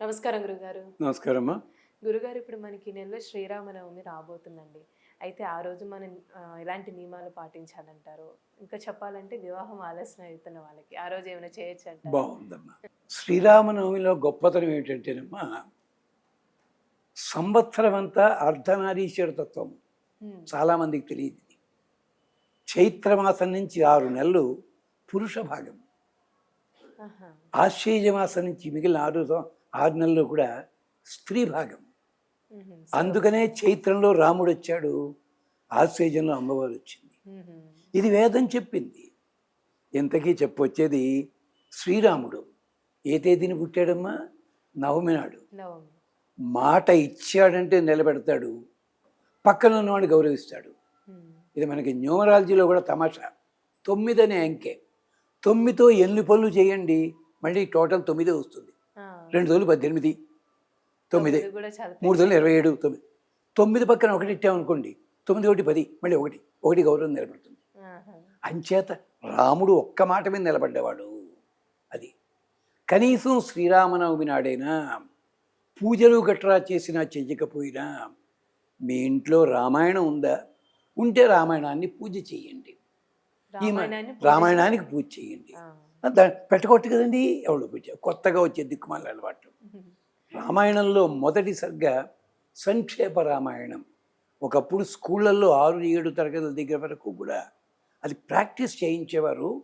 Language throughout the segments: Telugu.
నమస్కారం గురుగారు. నమస్కారమ్మా. గురుగారు ఇప్పుడు మనకి నెలలో శ్రీరామనవమి రాబోతుందండి. అయితే ఆ రోజు మనం ఎలాంటి నియమాలు పాటించాలంటారు? ఇంకా చెప్పాలంటే వివాహం ఆలస్యం అవుతున్న వాళ్ళకి ఆ రోజు ఏమైనా చేయొచ్చు అంటారు? బాగుందమ్మా. శ్రీరామనవమిలో గొప్పతనం ఏంటంటేనమ్మా సంవత్సరం అంతా అర్ధనారీశ్వర తత్వం. చాలామందికి తెలియదు. చైత్రమాసం నుంచి ఆరు నెలలు పురుష భాగం. ఆశ్చర్య మాసం నుంచి మిగిలిన ఆరు ఆరు నెలలు కూడా స్త్రీ భాగం. అందుకనే చైత్రంలో రాముడు వచ్చాడు ఆశ్చర్యంలో అమ్మవారు వచ్చింది. ఇది వేదం చెప్పింది. ఇంతకీ చెప్పొచ్చేది శ్రీరాముడు. ఏ తేదీని పుట్టాడమ్మా? నవమి నాడు. మాట ఇచ్చాడంటే నిలబెడతాడు. పక్కన ఉన్నవాడిని గౌరవిస్తాడు. ఇది మనకి న్యూమరాలజీలో కూడా తమాషా. తొమ్మిది అనే అంకె. తొమ్మిదితో ఎన్ని పనులు చేయండి మళ్ళీ టోటల్ తొమ్మిదే వస్తుంది. రెండు తొమ్మిది పద్దెనిమిది తొమ్మిది మూడు తొమ్మిది ఇరవై ఏడు తొమ్మిది. తొమ్మిది పక్కన ఒకటి ఇట్టామనుకోండి తొమ్మిది ఒకటి పది మళ్ళీ ఒకటి. ఒకటి గౌరవం నిలబడుతుంది. అంచేత రాముడు ఒక్క మాట మీద నిలబడ్డవాడు అది. కనీసం శ్రీరామనవమి నాడైనా పూజలు గట్రా చేసినా చెయ్యకపోయినా మీ ఇంట్లో రామాయణం ఉందా? ఉంటే రామాయణాన్ని పూజ చేయండి. రామాయణానికి పూజ చేయండి. ఆ. దా- పెట్టకొట్టు కదండి ఎవడు కొత్తగా వచ్చే దిక్కుమాల అలవాటు. రామాయణంలో మొదటి సర్గ సంక్షేప రామాయణం. ఒకప్పుడు స్కూళ్ళల్లో ఆరు ఏడు తరగతుల దగ్గర వరకు కూడా అది ప్రాక్టీస్ చేయించేవారు.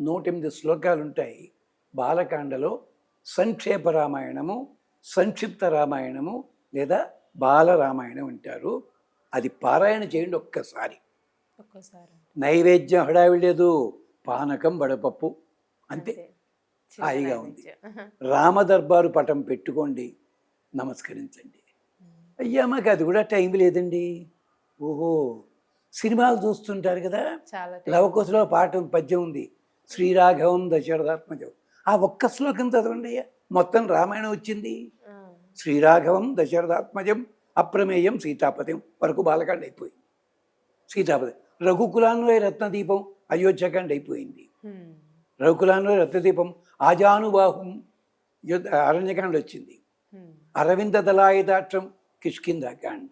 నూట ఎనిమిది శ్లోకాలు ఉంటాయి బాలకాండలో సంక్షేప రామాయణము సంక్షిప్త రామాయణము లేదా బాల రామాయణం అంటారు. అది పారాయణ చేయండి ఒక్కసారి. ఒక్కోసారి. నైవేద్యం హడావిడి లేదు. పానకం వడపప్పు అంతే. హాయిగా ఉంది. రామదర్బారు పటం పెట్టుకోండి నమస్కరించండి. అయ్యా మాకు అది కూడా టైం లేదండి. ఓహో సినిమాలు చూస్తుంటారు కదా. లవకుశలో పాఠం పద్యం ఉంది. శ్రీరాఘవం దశరథాత్మజం. ఆ ఒక్క శ్లోకం చదవండి అయ్యా. మొత్తం రామాయణం వచ్చింది. శ్రీరాఘవం దశరథాత్మజం అప్రమేయం సీతాపతిం వరకు బాలకాండ అయిపోయింది. సీతాపతి రఘుకులాన్వయ రత్నదీపం అయోధ్యకాండ అయిపోయింది. ఉమ్. రఘుకులాన్వయ రత్నదీపం ఆజానుబాహుం యుద్ధ అరణ్యకాండ వచ్చింది. ఉమ్. అరవింద దళాయుధాక్షం కిష్కిందాకాండ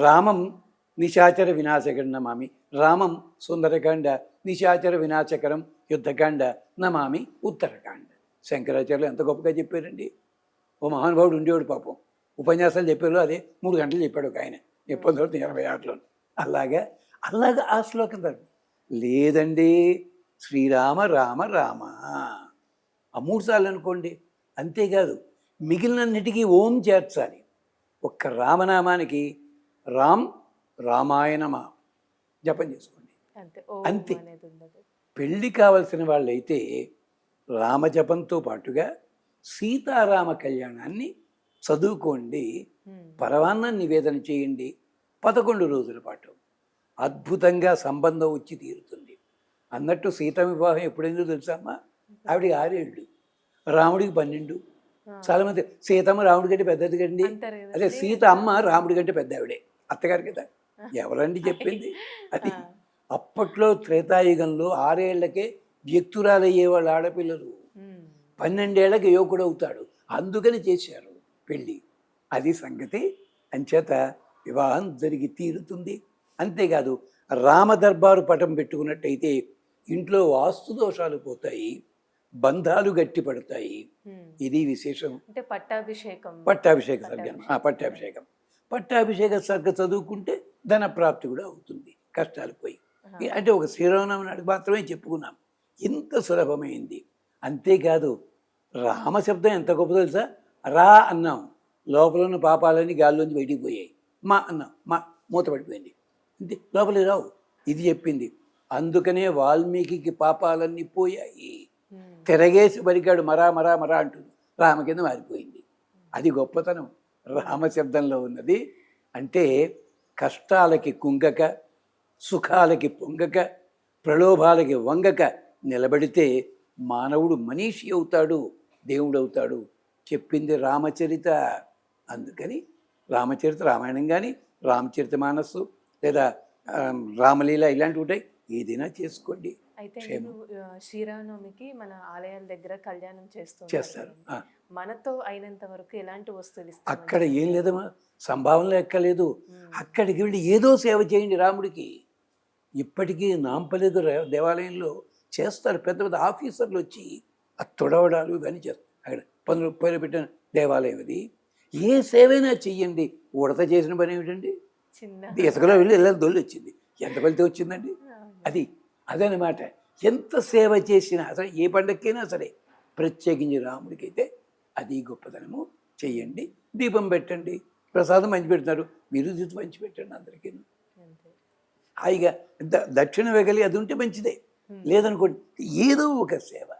రామం నిశాచర వినాశకరం నమామి. రామం సుందరకాండ నిశాచర వినాశకరం యుద్ధకాండ నమామి ఉత్తరకాండ. శంకరాచార్యులు ఎంత గొప్పగా చెప్పారండి. ఓ మహానుభావుడు ఉండేవాడు పాపం. ఉపన్యాసాలు చెప్పారు అదే మూడు గంటలు చెప్పాడు ఒక ఆయన. ఎప్పుడు తర్వాత ఇరవై ఆటలో అలాగా అలాగా ఆ శ్లోకం. లేదండి శ్రీరామ రామ రామ. ఆ మూడు సార్లు అనుకోండి అంతేకాదు మిగిలినన్నిటికీ ఓం చేర్చాలి. ఒక్క రామనామానికి రామ్ రామాయణమా జపం చేసుకోండి. అంతే పెళ్ళి కావలసిన వాళ్ళైతే రామజపంతో పాటుగా సీతారామ కళ్యాణాన్ని చదువుకోండి. పరవాన్నం నివేదన చేయండి. పదకొండు రోజుల పాటు అద్భుతంగా సంబంధం వచ్చి తీరుతుంది. అన్నట్టు సీత వివాహం ఎప్పుడైందో తెలుసమ్మా ఆవిడికి ఆరేళ్ళు. రాముడికి పన్నెండు. చాలా మంది సీతమ్మ రాముడి కంటే పెద్దది కండి. అదే సీత అమ్మ రాముడి కంటే పెద్ద ఆవిడే. అత్తగారు కదా. ఎవరండి చెప్పింది? అది. అప్పట్లో త్రేతాయుగంలో ఆరేళ్ళకే వ్యక్తురాలయ్యేవాళ్ళు ఆడపిల్లలు. ఉమ్. పన్నెండేళ్ళకి యువకుడు అవుతాడు. అందుకని చేశారు పెళ్ళి. అది సంగతి. అంచేత వివాహం జరిగి తీరుతుంది. అంతేకాదు రామదర్బారు పటం పెట్టుకున్నట్టయితే ఇంట్లో వాస్తు దోషాలు పోతాయి బంధాలు గట్టిపడతాయి. ఇది విశేషం. అంటే పట్టాభిషేకం. పట్టాభిషేక సర్గం. ఆ, పట్టాభిషేకం. పట్టాభిషేక సర్గ చదువుకుంటే ధన ప్రాప్తి కూడా అవుతుంది కష్టాలు పోయి. అంటే ఒక శ్రీరామనవమి నాడు మాత్రమే చెప్పుకున్నాం. ఇంత సులభమైంది. అంతేకాదు రామశబ్దం ఎంత గొప్ప తెలుసా? రా అన్నాం. లోపల ఉన్న పాపాలన్నీ గాల్లోంచి బయటికి పోయాయి. మా అన్నాం. మా మూత పడిపోయింది. అంతే. లోపలికి రావు. ఇది చెప్పింది. అందుకనే వాల్మీకి పాపాలన్నీ పోయాయి. తిరగేసి బరికాడు మరా మరా మరా అంటుంది. రామ కింద మారిపోయింది. అది గొప్పతనం. రామశబ్దంలో ఉన్నది. అంటే కష్టాలకి కుంగక సుఖాలకి పొంగక ప్రలోభాలకి వంగక నిలబడితే మానవుడు మనీషి అవుతాడు దేవుడు అవుతాడు చెప్పింది రామచరిత. అందుకని రామచరిత రామాయణం కానీ రామచరిత మానస్సు లేదా రామలీల ఇలాంటివి ఉంటాయి. ఏదైనా చేసుకోండి. అయితే శ్రీరామనవమికి మన ఆలయాల దగ్గర కళ్యాణం చేస్తూ చేస్తారు. మనతో అయినంత వరకు ఎలాంటి వస్తువులు అక్కడ ఏం లేదమ్మా. సంభావన ఎక్కలేదు. అక్కడికి వెళ్ళి ఏదో సేవ చేయండి రాముడికి. ఇప్పటికీ నాంపలేదు దేవాలయంలో చేస్తారు. పెద్ద పెద్ద ఆఫీసర్లు వచ్చి ఆ తొడవడాలు ఇవన్నీ చేస్తారు. అక్కడ పనులు పేరు పెట్టిన దేవాలయం ఇది ఏ సేవైనా చెయ్యండి. ఉడత చేసిన పని ఏమిటండి? చిన్న ఇసుకలో వెళ్ళి వెళ్ళాలి దొల్లి వచ్చింది. ఎంత ఫలితం వచ్చిందండి. అది అదనమాట. ఎంత సేవ చేసినా అసలు ఏ పండగకైనా సరే ప్రత్యేకించి రాముడికైతే అది గొప్పతనము. చెయ్యండి దీపం పెట్టండి ప్రసాదం పంచి పెడతారు మీరు పంచి పెట్టండి అందరికీ హాయిగా ద- దక్షిణ వెగలి అది ఉంటే మంచిదే. లేదనుకోండి ఏదో ఒక సేవ.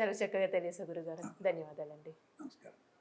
చాలా చక్కగా తెలియసే గురుగారు. ధన్యవాదాలండి. నమస్కారం.